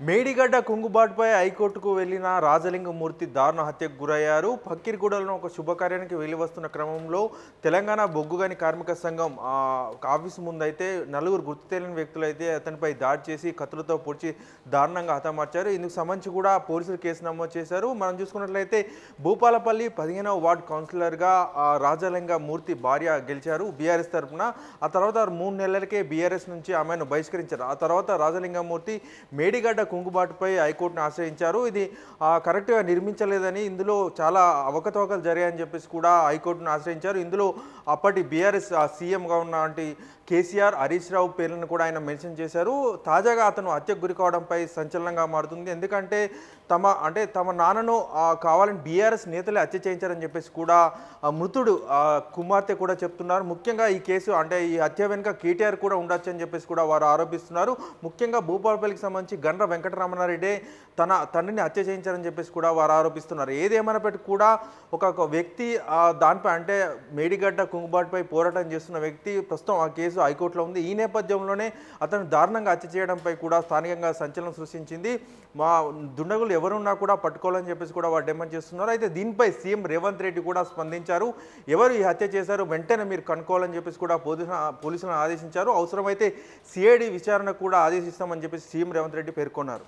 మేడిగడ్డ కుంగుబాటుపై హైకోర్టుకు వెళ్ళిన రాజలింగమూర్తి దారుణ హత్యకు గురయ్యారు. పక్కిరిగూడలో ఒక శుభకార్యానికి వెళ్ళి వస్తున్న క్రమంలో తెలంగాణ బొగ్గుగని కార్మిక సంఘం ఆఫీస్ ముందైతే నలుగురు గుర్తు తెలియని వ్యక్తులు అయితే అతనిపై దాడి చేసి కత్తులతో పొడిచి దారుణంగా హతమార్చారు. ఇందుకు సంబంధించి కూడా పోలీసులు కేసు నమోదు చేశారు. మనం చూసుకున్నట్లయితే భూపాలపల్లి పదిహేనవ వార్డు కౌన్సిలర్గా రాజలింగమూర్తి భార్య గెలిచారు బీఆర్ఎస్ తరఫున. ఆ తర్వాత మూడు నెలలకే బీఆర్ఎస్ నుంచి ఆమెను బహిష్కరించారు. ఆ తర్వాత రాజలింగమూర్తి మేడిగడ్డ కుంగుబాటుపై హైకోర్టును ఆశ్రయించారు. ఇది కరెక్ట్గా నిర్మించలేదని ఇందులో చాలా అవకతవకలు జరిగాయని చెప్పేసి కూడా హైకోర్టును ఆశ్రయించారు. ఇందులో అప్పటి బీఆర్ఎస్ సీఎంగా ఉన్నటువంటి కేసీఆర్ హరీష్ రావు పేర్లను కూడా ఆయన మెన్షన్ చేశారు. తాజాగా అతను హత్యకు గురి కావడంపై సంచలనంగా మారుతుంది. ఎందుకంటే తమ అంటే తమ నాన్నను కావాలని బీఆర్ఎస్ నేతలే హత్య చేయించారని చెప్పేసి కూడా మృతుడు కుమార్తె కూడా చెప్తున్నారు. ముఖ్యంగా ఈ కేసు అంటే ఈ హత్య వెనుక కేటీఆర్ కూడా ఉండొచ్చు అని చెప్పేసి కూడా వారు ఆరోపిస్తున్నారు. ముఖ్యంగా భూపాలపల్లికి సంబంధించి గండ్ర వెంకటరమణారెడ్డి తన తండ్రిని హత్య చేయించారని చెప్పేసి కూడా వారు ఆరోపిస్తున్నారు. ఏదేమైనప్పటికీ కూడా ఒక వ్యక్తి దానిపై అంటే మేడిగడ్డ కుంగుబాటుపై పోరాటం చేస్తున్న వ్యక్తి ప్రస్తుతం ఆ కేసు హైకోర్టులో ఉంది. ఈ నేపథ్యంలోనే అతను దారుణంగా హత్య చేయడంపై కూడా స్థానికంగా సంచలనం సృష్టించింది. మా దుండగులు ఎవరున్నా కూడా పట్టుకోవాలని చెప్పేసి కూడా వారు డిమాండ్ చేస్తున్నారు. అయితే దీనిపై సీఎం రేవంత్ రెడ్డి కూడా స్పందించారు. ఎవరు ఈ హత్య చేశారు? వెంటనే మీరు కనుక్కోవాలని చెప్పేసి కూడా పోలీసులను ఆదేశించారు. అవసరమైతే సిఐడి విచారణ కూడా ఆదేశిస్తామని చెప్పేసి సీఎం రేవంత్ రెడ్డి పేర్కొన్నారు. ఉన్నారు